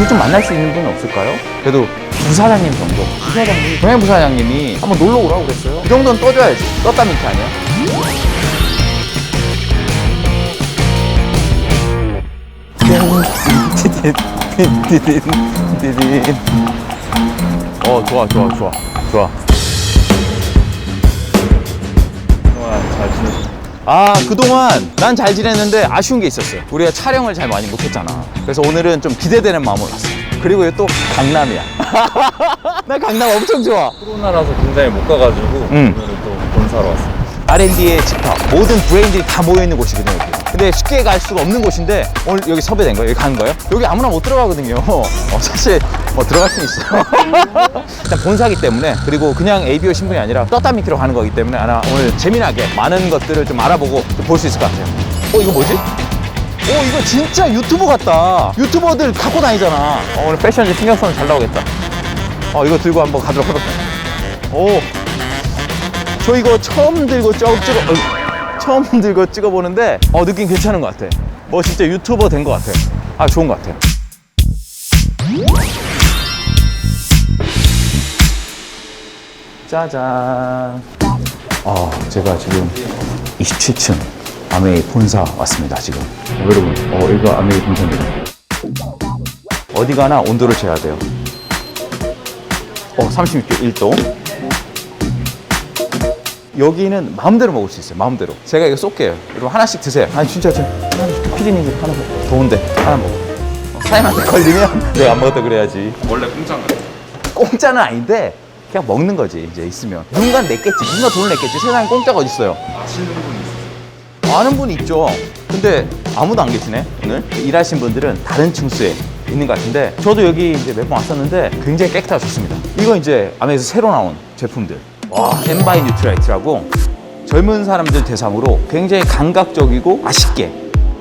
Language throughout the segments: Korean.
이거 좀 만날 수 있는 분 없을까요? 그래도 부사장님 정도. 부사장님? 동해 부사장님이 한번 놀러 오라고 그랬어요. 그 정도는 떠줘야지. 떴다 민트 아니야? 어 좋아 좋아 좋아 좋아. 그동안 잘 지냈어. 아 그동안 난 잘 지냈는데 아쉬운 게 있었어요. 우리가 촬영을 잘 많이 못했잖아. 그래서 오늘은 좀 기대되는 마음으로 왔어. 그리고 또 강남이야. 나 강남 엄청 좋아. 코로나라서 굉장히 못 가가지고 음. 오늘은 또 본사로 왔습니다. R&D의 집합 모든 브레인들이 다 모여 있는 곳이거든요. 근데 쉽게 갈 수가 없는 곳인데 오늘 여기 섭외된 거예요? 여기 가는 거예요? 여기 아무나 못 들어가거든요. 어, 사실 뭐 들어갈 수는 있어요. 일단 본사기 때문에 그리고 그냥 ABO 신분이 아니라 떴다 미키로 가는 거기 때문에 아마 오늘 재미나게 많은 것들을 좀 알아보고 볼 수 있을 것 같아요. 어 이거 뭐지? 오 이거 진짜 유튜버 같다. 유튜버들 갖고 다니잖아. 어, 오늘 패션 좀 신경 쓰면 잘 나오겠다. 어 이거 들고 한번 가도록 해볼게요. 오. 저 이거 처음 들고 어, 처음 들고 찍어보는데 어 느낌 괜찮은 것 같아. 뭐 진짜 유튜버 된 것 같아. 아 좋은 것 같아 짜잔. 어 제가 지금 27층 아메이 본사 왔습니다 지금. 어, 여러분 어 이거 아메이 본사입니다. 어디 가나 온도를 재야 돼요. 어 36.1도 여기는 마음대로 먹을 수 있어요. 마음대로. 제가 이거 쏠게요. 여러분 하나씩 드세요. 아니 진짜 저 피디님 하나 먹어. 더운데 하나 먹어. 어, 사장님한테 걸리면 내가 안 먹었다 그래야지. 원래 공짜인가요? 공짜는 아닌데 그냥 먹는 거지 이제 있으면. 누군가 냈겠지. 누군가 돈을 냈겠지. 세상에 공짜가 어디 있어요? 아시는 분 있으세요? 아는 분 있죠. 근데 아무도 안 계시네 오늘. 일하신 분들은 다른 층수에 있는 것 같은데 저도 여기 이제 몇 번 왔었는데 굉장히 깨끗하고 좋습니다. 이거 이제 아메에서 새로 나온 제품들. 와, 엠바이 뉴트라이트라고 젊은 사람들 대상으로 굉장히 감각적이고 맛있게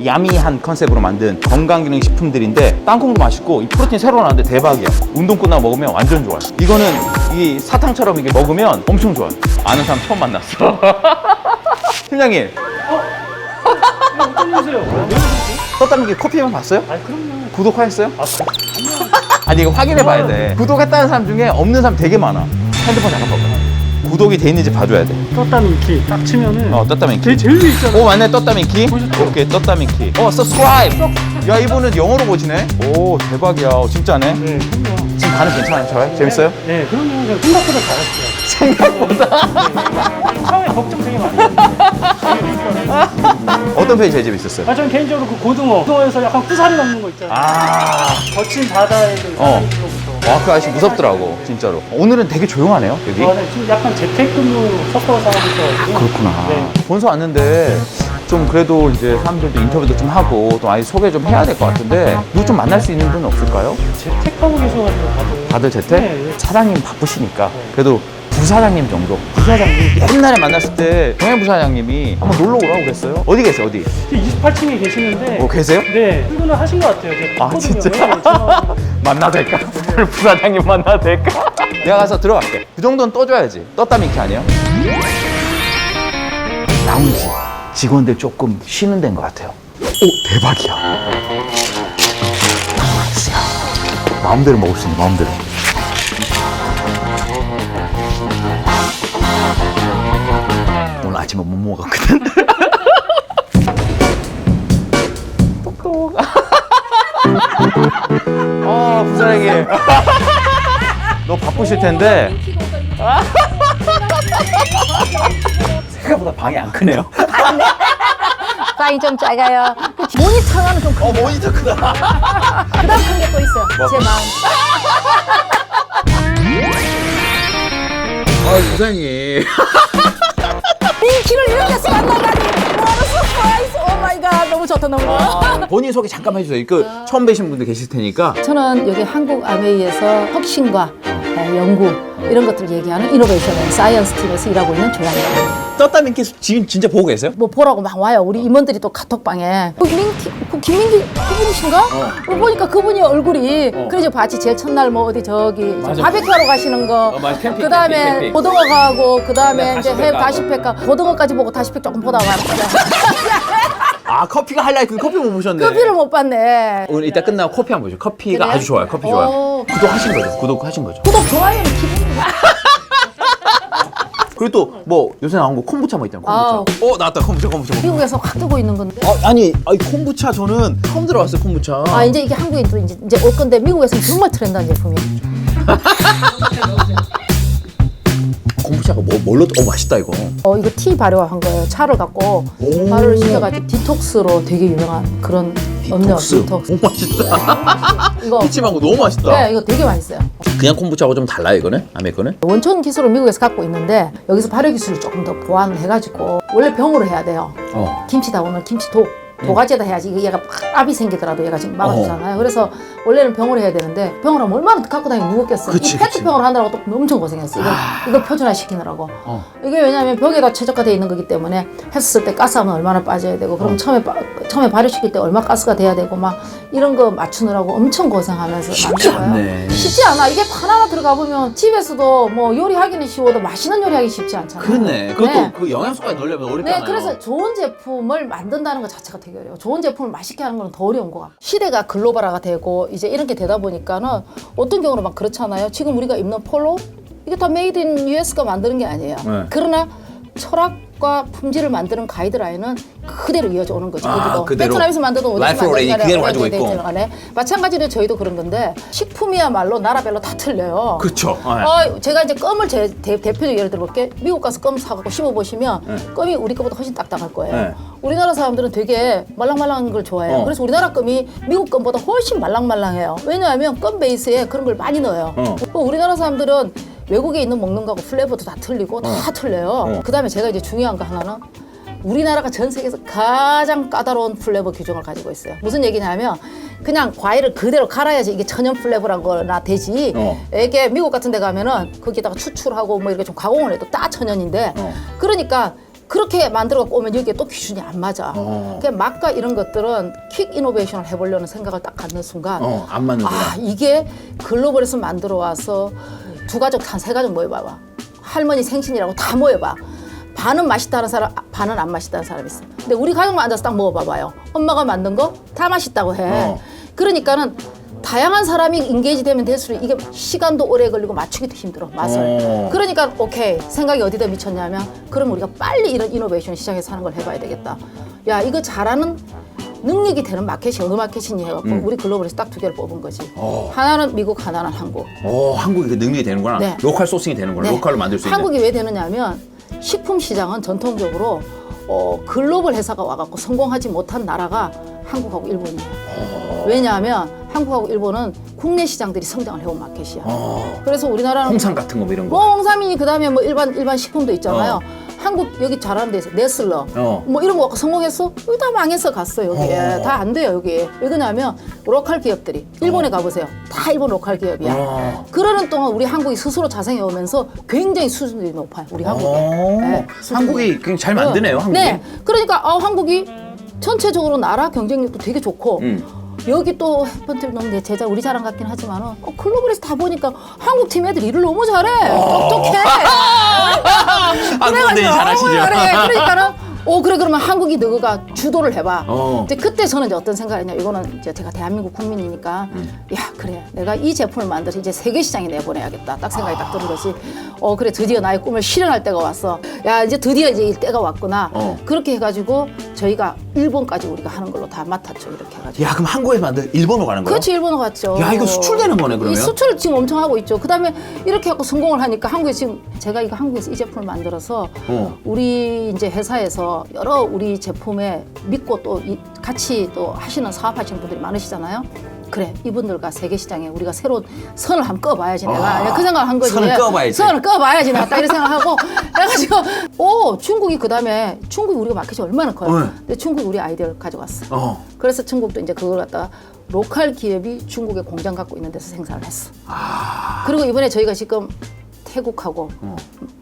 야미한 컨셉으로 만든 건강기능 식품들인데 땅콩도 맛있고 이 프로틴 새로 나왔는데 대박이야. 운동 끝나고 먹으면 완전 좋아요. 이거는 이 사탕처럼 이게 먹으면 엄청 좋아요. 아는 사람 처음 만났어. 팀장님, 어떤 일이세요? 떴다는 커피만 봤어요? 아 그럼요. 구독하셨어요? 아. 아니 이거 확인해 봐야 돼. 구독했다는 사람 중에 없는 사람 되게 많아. 핸드폰 잠깐 봐봐. 구독이 돼 있는지 봐줘야 돼. 떴다는 키딱 치면은 어, 떴다 민키. 제일 제일 위에 있잖아. 오, 맞네, 떴다 민키. 보셨죠? 오케이, 떴다 민키. 어, subscribe. 야, 이분은 영어로 보시네. 오, 대박이야. 어, 진짜네. 네, 그럼요. 지금 반응 괜찮아요? 좋아요? 재밌어요? 네, 그럼요. 그냥 생각보다 잘했어요. 생각보다. 처음에 걱정 되게 많이 했어요. 어떤 페이지 제일 재밌었어요? 아, 저는 개인적으로 그 고등어. 고등어에서 약간 구사리 남는 거 있잖아요. 아, 거친 바다의 그 어. 사람들로부터. 와, 그 아저씨 무섭더라고, 진짜로. 오늘은 되게 조용하네요, 여기. 아, 네, 지금 약간 재택근무 섞어서 하고 있어가지고. 그렇구나. 네. 본사 왔는데 좀 그래도 이제 사람들도 인터뷰도 좀 하고 또 아예 소개 좀 해야 될 것 같은데 누구 좀 만날 수 있는 분 없을까요? 재택하고 계셔가지고 다들. 다들 재택? 네, 네. 사장님 바쁘시니까 그래도 부사장님 정도 부사장님 옛날에 만났을 때 동해 부사장님이 한번 놀러 오라고 그랬어요 어디 계세요 어디? 28층에 계시는데. 어 계세요? 네, 출근을 하신 것 같아요. 제가 아 봤거든요. 진짜? 네, 전화하고. 만나도 될까? 오늘 부사장님 만나도 될까? 내가 가서 들어갈게. 그 정도는 떠줘야지. 떴다 민키 아니에요? 라운지 직원들 조금 쉬는 데인 것 같아요. 오 대박이야. 나이스야 마음대로 먹을 수 있는 마음대로. 오늘 아침에 못 먹었거든. 똑똑 아부 사장님 너 바쁘실 텐데 생각보다 방이 안 크네요 빵이 좀 작아요. 그 모니터는 좀 어 모니터 크다 그다음 큰 게 또 있어요. 제 마음. 아 부사장님 인기를 이렇게 만나다니. 뭐 좋다 너무 좋아. 본인 소개 잠깐만 해주세요 그 처음 뵈신 분들 계실 테니까 저는 여기 한국 아메이에서 혁신과 어, 연구 이런 것들을 얘기하는 이노베이션 사이언스 팀에서 일하고 있는 조양입니다. 떴다 민키 지금 진짜 보고 계세요? 뭐 보라고 막 와요. 우리 임원들이 또 카톡방에 그 민키, 그 김민기 그분이신가? 어. 보니까 그분이 얼굴이 그래서 같이 제일 첫날 뭐 어디 저기 바베큐 하러 가시는 거. 어, 맞아. 캠핑, 그다음에 캠핑, 캠핑. 고등어 가고 그다음에 네, 이제 다시팩 해 가고. 다시팩 가 고등어까지 보고 다시팩 조금 보다가 아 커피가 하이라이트 커피 못 보셨네. 커피를 못 봤네. 오늘 이따 끝나고 커피 한번 보죠. 커피가 그래요? 아주 좋아요. 커피 오. 좋아요. 구독하신 거죠? 구독하신 거죠? 구독 좋아요는 기본이야. 그리고 또 뭐 요새 나온 거 콤부차 뭐 있잖아요. 콤부차. 어 나왔다 콤부차 콤부차. 콤부차. 미국에서 확 뜨고 있는 건데. 아, 아니 아니 콤부차 저는 처음 들어봤어요 콤부차. 아 이제 이게 한국에 또 이제, 이제 올 건데 미국에서는 정말 트렌드한 제품이에요. 콤부차가 뭐 뭘로? 어 맛있다 이거. 어 이거 티 발효한 거예요. 차를 갖고 오. 발효를 시켜가지고 디톡스로 되게 유명한 그런 음료 디톡스. 디톡스. 오 맛있다. 이거 피치망고 너무 맛있다. 네 이거 되게 맛있어요. 그냥 콤부차하고 좀 달라요 이거는? 아메리카는? 원천 기술을 미국에서 갖고 있는데 여기서 발효 기술을 조금 더 보완을 해가지고 원래 병으로 해야 돼요. 어. 김치다 보면 김치 독 도가지에다 해야지 이게 얘가 압이 생기더라도 얘가 지금 막아주잖아요. 그래서 원래는 병으로 해야 되는데 병으로 하면 얼마나 갖고 다니기 무겁겠어요. 그치, 이 그치. 페트병으로 하느라고 또 엄청 고생했어요. 이거, 이거 표준화 시키느라고. 어. 이게 왜냐하면 벽에다 최적화되어 있는 거기 때문에 했을 때 가스하면 얼마나 빠져야 되고 그럼 처음에 빠- 처음에 발효시킬 때 얼마 가스가 돼야 되고 막 이런 거 맞추느라고 엄청 고생하면서 쉽지 만든 거예요. 않네. 쉽지 않아. 이게 하나하나 들어가 보면 집에서도 뭐 요리하기는 쉬워도 맛있는 요리하기 쉽지 않잖아요. 그렇네. 그것도 네. 그 영양소까지 넣으려면 네, 어렵잖아요. 그래서 좋은 제품을 만든다는 것 자체가 어려워. 좋은 제품을 맛있게 하는 건 더 어려운 것 같고. 시대가 글로벌화가 되고 이제 이런 게 되다 보니까는 어떤 경우는 막 그렇잖아요. 지금 우리가 입는 폴로 이게 다 메이드 인 US가 만드는 게 아니에요. 네. 그러나 철학 과 품질을 만드는 가이드라인은 그대로 이어져 오는 거죠. 아, 여기도. 그대로. 베트남에서 만드는 오뎅 라이프 오레이 그대로 가지고 있고. 간에 마찬가지로 저희도 그런 건데 식품이야말로 나라별로 다 틀려요. 그렇죠. 어, 제가 이제 껌을 제 대, 대표적 예를 들어볼게. 미국 가서 껌 사갖고 씹어보시면 껌이 우리 거보다 훨씬 딱딱할 거예요. 네. 우리나라 사람들은 되게 말랑말랑한 걸 좋아해요. 어. 그래서 우리나라 껌이 미국 껌보다 훨씬 말랑말랑해요. 왜냐하면 껌 베이스에 그런 걸 많이 넣어요. 어. 뭐 우리나라 사람들은 외국에 있는 먹는 거하고 플레이버도 다 틀리고 다 틀려요. 어. 그 다음에 제가 이제 중요한 거 하나는 우리나라가 전 세계에서 가장 까다로운 플레이버 규정을 가지고 있어요. 무슨 얘기냐면 그냥 과일을 그대로 갈아야지 이게 천연 플레이버란 거나 되지. 어. 이게 미국 같은 데 가면은 거기다가 추출하고 뭐 이렇게 좀 가공을 해도 다 천연인데 어. 그러니까 그렇게 만들어 갖고 오면 여기에 또 기준이 안 맞아. 어. 그냥 맛과 이런 것들은 퀵 이노베이션을 해보려는 생각을 딱 갖는 순간 어, 안 맞는구나. 아 이게 글로벌에서 만들어 와서 두 가족 한 세 가족 모여봐봐. 할머니 생신이라고 다 모여봐. 반은 맛있다는 사람 반은 안 맛있다는 사람이 있어. 근데 우리 가족만 앉아서 딱 먹어봐봐요. 엄마가 만든 거 다 맛있다고 해. 어. 그러니까는 다양한 사람이 인게이지 되면 될수록 이게 시간도 오래 걸리고 맞추기도 힘들어 맛을. 어. 그러니까 오케이 생각이 어디다 미쳤냐면 그럼 우리가 빨리 이런 이노베이션 시장에서 하는 걸 해봐야 되겠다. 야 이거 잘하는 능력이 되는 마켓이 어느 마켓이니 해갖고 우리 글로벌에서 딱 두 개를 뽑은 거지 음. 어. 하나는 미국 하나는 한국 어, 한국이 그 능력이 되는구나. 네. 로컬 소싱이 되는구나. 네. 로컬로 만들 수 있는. 한국이 왜 되느냐면 식품 시장은 전통적으로 어, 글로벌 회사가 와갖고 성공하지 못한 나라가 한국하고 일본이에요. 왜냐하면 한국하고 일본은 국내 시장들이 성장을 해온 마켓이야. 어. 그래서 우리나라는 홍삼 같은 거뭐 이런 거. 뭐 홍삼이니 그다음에 뭐 일반 일반 식품도 있잖아요. 한국 여기 잘하는 데 있어 네슬러 어. 뭐 이런 거 갖고 성공했어? 여기 다 망해서 갔어 여기에 어. 다안 돼요 여기 왜 그러냐면 로컬 기업들이 일본에 가보세요 다 일본 로컬 기업이야 어. 그러는 동안 우리 한국이 스스로 자생해 오면서 굉장히 수준이 높아요 우리 한국이 어. 네. 한국이 굉장히 잘 만드네요. 한국이. 네 그러니까 아, 한국이 전체적으로 나라 경쟁력도 되게 좋고 음. 여기 또 해펀트를 너무 내 제자 우리 자랑 같긴 하지만 어, 글로벌에서 다 보니까 한국 팀 애들 일을 너무 잘해 똑똑해 한국인들이 그래가지고, 잘하시죠. 어, 그래 그러니까는 오 그래 그러면 한국이 너가 주도를 해봐. 어. 이제 그때 저는 이제 어떤 생각이냐 이거는 이제 제가 대한민국 국민이니까 음. 야 그래 내가 이 제품을 만들어서 이제 세계 시장에 내보내야겠다 딱 생각이 딱 드는 거지. 어 그래 드디어 나의 꿈을 실현할 때가 왔어. 야 이제 드디어 이제 이 때가 왔구나. 어. 그렇게 해가지고 저희가 일본까지 우리가 하는 걸로 다 맡았죠 이렇게 해가지고. 야, 그럼 한국에서 만든 일본으로 가는 거예요? 그렇지 일본어 갔죠. 야, 이거 수출되는 거네, 그러면? 이 수출을 지금 엄청 하고 있죠. 그다음에 이렇게 하고 성공을 하니까 한국에 지금 제가 이거 한국에서 이 제품을 만들어서 어. 우리 이제 회사에서 여러 우리 제품에 믿고 또 이- 같이 또 하시는 사업하시는 분들이 많으시잖아요. 그래 이분들과 세계 시장에 우리가 새로운 선을 한번 꺼봐야지 내가 아, 그 생각을 한 거지. 선을 꺼봐야지. 선을 꺼봐야지 내가 딱 이런 생각하고 해가지고 오 중국이 그 다음에 중국이 우리가 마켓이 얼마나 커요. 네. 근데 중국이 우리 아이디어를 가져갔어. 어. 그래서 중국도 이제 그걸 갖다가 로컬 기업이 중국에 공장 갖고 있는 데서 생산을 했어. 아. 그리고 이번에 저희가 지금 태국하고 어.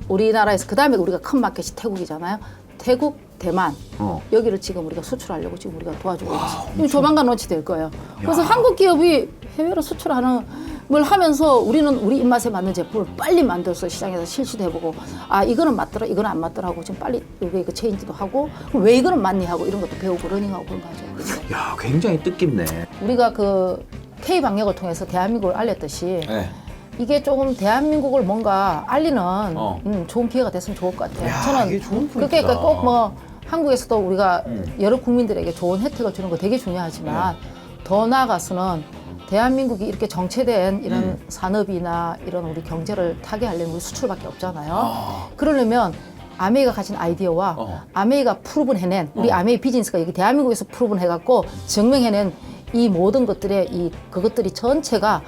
우리나라에서 그 다음에 우리가 큰 마켓이 태국이잖아요. 태국, 대만 어. 여기를 지금 우리가 수출하려고 지금 우리가 도와주고 있지. 이거 조만간 론치될 거예요. 그래서 한국 기업이 해외로 수출하는 뭘 하면서 우리는 우리 입맛에 맞는 제품을 빨리 만들어서 시장에서 실시도 해보고 아 이거는 맞더라 이거는 안 맞더라 하고 지금 빨리 이거 이거 체인지도 하고 왜 이거는 맞니 하고 이런 것도 배우고 러닝하고 그런 거 하죠. 야, 굉장히 뜻깊네. 우리가 그 K 방역을 통해서 대한민국을 알렸듯이 네. 이게 조금 대한민국을 뭔가 알리는 어. 음, 좋은 기회가 됐으면 좋을 것 같아요. 야, 저는 이게 좋은 그게 포인트다. 꼭뭐 한국에서도 우리가 음. 여러 국민들에게 좋은 혜택을 주는 거 되게 중요하지만 네. 더 나아가서는 대한민국이 이렇게 정체된 이런 음. 산업이나 이런 우리 경제를 타게 하려면 우리 수출밖에 없잖아요. 그러려면 아메이가 가진 아이디어와 어. 아메이가 프루븐 해낸 우리 아메이 비즈니스가 여기 대한민국에서 프루븐 해갖고 증명해낸 이 모든 것들의 이 그것들이 전체가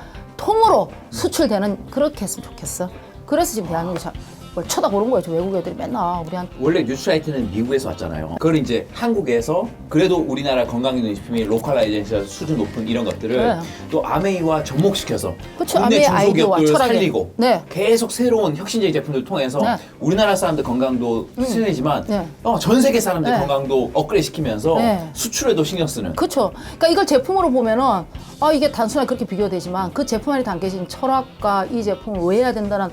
통으로 수출되는 그렇게 했으면 좋겠어. 그래서 지금 대한민국이 자- 뭘 쳐다보는 거예요. 저 외국 애들이 맨날 우리한테. 원래 뉴스라이트는 미국에서 왔잖아요. 그걸 이제 한국에서 그래도 우리나라 건강기능식품이 로컬라이제이션 수준 높은 이런 것들을 네. 또 아메이와 접목시켜서 그쵸, 국내 아메이 아이디어와 중소기업들 철학에. 살리고 네. 계속 새로운 혁신적인 제품들 통해서 네. 우리나라 사람들 건강도 수준이지만 네. 어, 전 세계 사람들 네. 건강도 업그레이드 시키면서 네. 수출에도 신경 쓰는 그렇죠. 그러니까 이걸 제품으로 보면은 아 이게 단순하게 그렇게 비교되지만 그 제품 안에 담겨진 철학과 이 제품을 왜 해야 된다는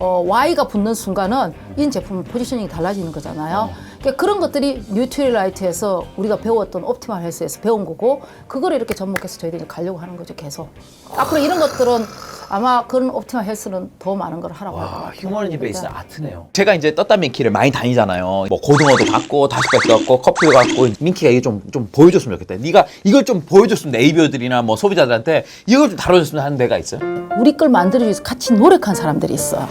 어, Y가 붙는 순간은 이 제품 포지셔닝이 달라지는 거잖아요. 그러니까 그런 것들이 뉴트리라이트에서 우리가 배웠던 옵티멀 헬스에서 배운 거고 그거를 이렇게 접목해서 저희들이 가려고 하는 거죠 계속. 앞으로 이런 것들은 아마 그런 옵티멀 헬스는 더 많은 걸 하라고 할것 와, 같아요. 휴머니티 베이스 아트네요. 제가 이제 떴다 민키를 많이 다니잖아요. 뭐 고등어도 갖고 다시팩도 갖고 커피도 갖고 민키가 이게 좀 좀 보여줬으면 좋겠다. 네가 이걸 좀 보여줬으면 네이버들이나 뭐 소비자들한테 이걸 좀 다뤄줬으면 하는 데가 있어요. 우리 걸 만들기 위해서 같이 노력한 사람들이 있어.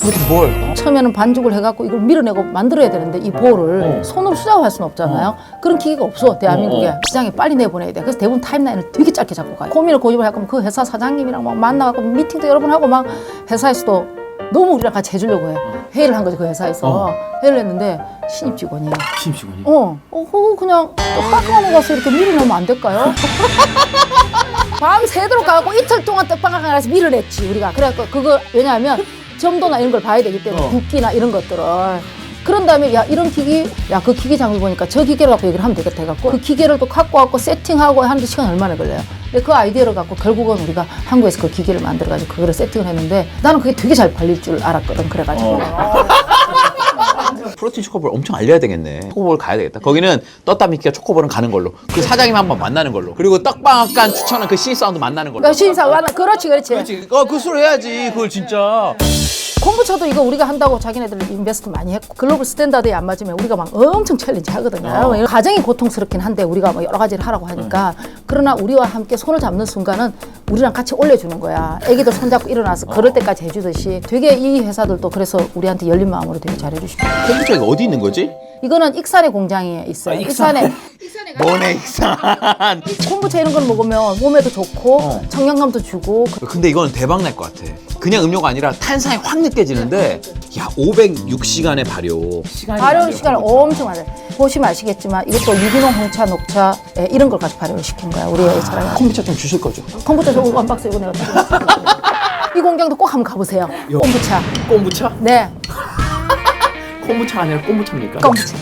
도대체 뭘? 처음에는 반죽을 해갖고 이걸 밀어내고 만들어야 되는데 이 볼을 손으로 수작할 수는 없잖아요. 그런 기계가 없어 대한민국에 어, 어. 시장에 빨리 내보내야 돼. 그래서 대부분 타임라인을 되게 짧게 잡고 가요. 고민을 고집을 할 거면 그 회사 사장님이랑 막 만나갖고 미팅도 여러 번 하고 막 회사에서도 너무 우리랑 같이 해주려고 해. 회의를 한 거죠 그 회사에서 회의를 했는데 신입 직원이 심시군요. 어, 어, 그거 그냥 떡방에 가서 이렇게 밀어넣으면 안 될까요? 밤 새도록 가고 이틀 동안 떡방에 가서 밀어냈지 우리가. 그래갖고 그거 왜냐하면 점도나 이런 걸 봐야 되기 때문에 붓기나 이런 것들을. 그런 다음에 야 이런 기기 야 그 기계 장비 보니까 저 기계를 갖고 얘기를 하면 되겠다 해갖고 그 기계를 또 갖고 갖고 세팅하고 하는데 시간 얼마나 걸려요? 근데 그 아이디어를 갖고 결국은 우리가 한국에서 그 기계를 만들어가지고 그거를 세팅을 했는데 나는 그게 되게 잘 팔릴 줄 알았거든 그래가지고 프로틴 초코볼 엄청 알려야 되겠네. 초코볼 가야 되겠다. 거기는 떴다 민키가 초코볼은 가는 걸로. 그 사장님 한번 만나는 걸로. 그리고 떡방앗간 추천한 그 신입사원도 만나는 걸로. 그러니까 신입사 와 그렇지 그렇지 그렇지. 어, 그 소리 해야지. 그걸 진짜. 콤부차도 이거 우리가 한다고 자기네들 인베스트 많이 했고 글로벌 스탠다드에 안 맞으면 우리가 막 엄청 챌린지 하거든요. 어. 가정이 고통스럽긴 한데 우리가 뭐 여러 가지를 하라고 하니까 그러나 우리와 함께 손을 잡는 순간은 우리랑 같이 올려주는 거야. 애기도 손잡고 일어나서 걸을 때까지 해주듯이 되게 이 회사들도 그래서 우리한테 열린 마음으로 되게 잘해주시고 콤부차가 어디 있는 거지? 이거는 익산의 공장에 있어요. 아, 익산. 익산에 뭐네, 익산. 콤부차 이런 걸 먹으면 몸에도 좋고 어. 청량감도 주고 근데 이건 대박 날 것 같아. 그냥 음료가 아니라 탄산이 확 느껴지는데, 야, 506시간의 발효. 발효 시간을 엄청 많아요. 보시면 아시겠지만 이것도 유기농 홍차, 녹차 예, 이런 걸 가지고 발효를 시킨 거야. 우리 회사랑. 콤부차 좀 주실 거죠? 컴퓨터 저거 원박스 이거 내가. 이 공장도 꼭 한번 가보세요. kombucha. 꼼부차? 네, 콤부차 아니라 꼼부차입니까? kombucha.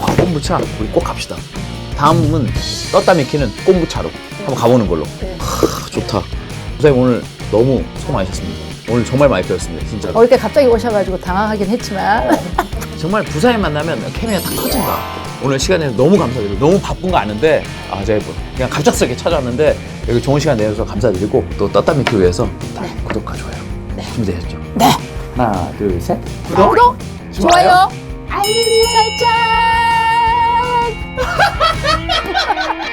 아, 꼼부차 우리 꼭 갑시다. 다음은 떴다 미키는 꼼부차로 한번 가보는 걸로. 하, 좋다. 선생님 오늘 너무 수고 많으셨습니다. 오늘 정말 많이 배웠습니다. 진짜. 어, 이렇게 갑자기 오셔가지고 당황하긴 했지만 정말 부산에 만나면 케미가 터진 것 같아요. 오늘 시간 내서 너무 감사드리고 너무 바쁜 거 아는데 아 제가 뭐 그냥 갑작스럽게 찾아왔는데 여기 좋은 시간 내줘서 감사드리고 또 떴다 미키 위해서 다 구독과 좋아요 준비되셨죠? 네, 하나 둘 셋. 구독, 좋아요, 알림 설정. Ha ha ha ha!